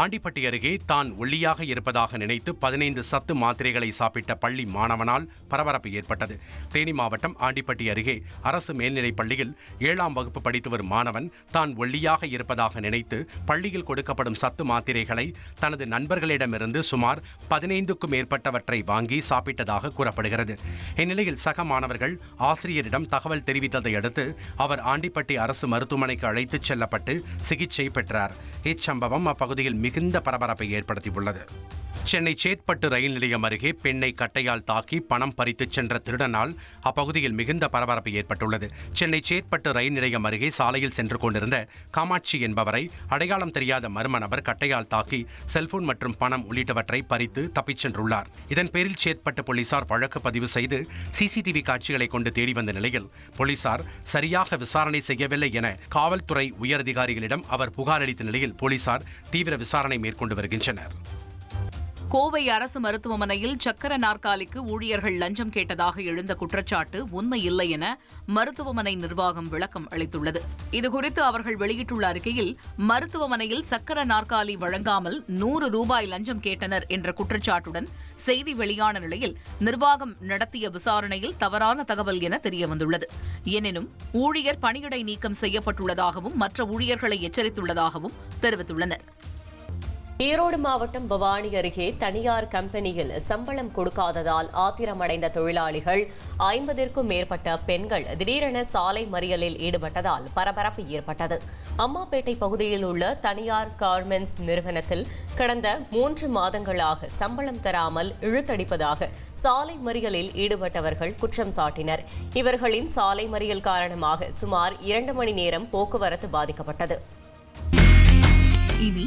ஆண்டிப்பட்டி அருகே தான் ஒல்லியாக இருப்பதாக நினைத்து பதினைந்து சத்து மாத்திரைகளை சாப்பிட்ட பள்ளி மாணவனால் பரபரப்பு ஏற்பட்டது. தேனி மாவட்டம் ஆண்டிப்பட்டி அருகே அரசு மேல்நிலைப் பள்ளியில் ஏழாம் வகுப்பு படித்து வரும் மாணவன் தான் ஒல்லியாக இருப்பதாக நினைத்து பள்ளியில் கொடுக்கப்படும் சத்து மாத்திரைகளை தனது நண்பர்களிடமிருந்து சுமார் பதினைந்துக்கும் மேற்பட்டவற்றை வாங்கி சாப்பிட்டதாக கூறப்படுகிறது. இந்நிலையில் சக மாணவர்கள் ஆசிரியரிடம் தகவல் தெரிவித்ததை அடுத்து அவர் ஆண்டிப்பட்டி அரசு மருத்துவமனைக்கு அழைத்துச் செல்லப்பட்டு சிகிச்சை பெற்றார். இச்சம்பவம் அப்பகுதியில் மிகுந்த பரபரப்பை ஏற்படுத்தியுள்ளது. சென்னை சேத்பட்டு ரயில் நிலையம் அருகே பெண்ணை கட்டையால் தாக்கி பணம் பறித்துச் சென்ற திருடனால் அப்பகுதியில் மிகுந்த பரபரப்பு ஏற்பட்டுள்ளது. சென்னை சேத்பட்டு ரயில் நிலையம் அருகே சாலையில் சென்று கொண்டிருந்த காமாட்சி என்பவரை அடையாளம் தெரியாத மர்ம நபர் கட்டையால் தாக்கி செல்போன் மற்றும் பணம் உள்ளிட்டவற்றை பறித்து தப்பிச் சென்றுள்ளார். இதன் பேரில் சேத்பட்டு போலீசார் வழக்கு பதிவு செய்து சிசிடிவி காட்சிகளை கொண்டு தேடி வந்த நிலையில் போலீசார் சரியாக விசாரணை செய்யவில்லை என காவல்துறை உயரதிகாரிகளிடம் அவர் புகார் அளித்த நிலையில் போலீசார் தீவிர விசாரணை மேற்கொண்டு வருகின்றனர். கோவை அரசு மருத்துவமனையில் சக்கர நாற்காலிக்கு ஊழியர்கள் லஞ்சம் கேட்டதாக எழுந்த குற்றச்சாட்டு உண்மை இல்லை என மருத்துவமனை நிர்வாகம் விளக்கம் அளித்துள்ளது. இதுகுறித்து அவர்கள் வெளியிட்டுள்ள அறிக்கையில் மருத்துவமனையில் சக்கர நாற்காலி வழங்காமல் நூறு ரூபாய் லஞ்சம் கேட்டனர் என்ற குற்றச்சாட்டுடன் செய்தி வெளியான நிலையில் நிர்வாகம் நடத்திய விசாரணையில் தவறான தகவல் என தெரியவந்துள்ளது. எனினும் ஊழியர் பணியிடை நீக்கம் செய்யப்பட்டுள்ளதாகவும் மற்ற ஊழியர்களை எச்சரித்துள்ளதாகவும் தெரிவித்துள்ளனர். ஈரோடு மாவட்டம் பவானி அருகே தனியார் கம்பெனியில் சம்பளம் கொடுக்காததால் ஆத்திரமடைந்த தொழிலாளிகள் ஐம்பதிற்கும் மேற்பட்ட பெண்கள் திடீரென சாலை மறியலில் ஈடுபட்டதால் பரபரப்பு ஏற்பட்டது. அம்மாப்பேட்டை பகுதியில் உள்ள தனியார் கார்மெண்ட்ஸ் நிறுவனத்தில் கடந்த மூன்று மாதங்களாக சம்பளம் தராமல் இழுத்தடிப்பதாக சாலை மறியலில் ஈடுபட்டவர்கள் குற்றம் சாட்டினர். இவர்களின் சாலை மறியல் காரணமாக சுமார் இரண்டு மணி நேரம் போக்குவரத்து பாதிக்கப்பட்டது. இனி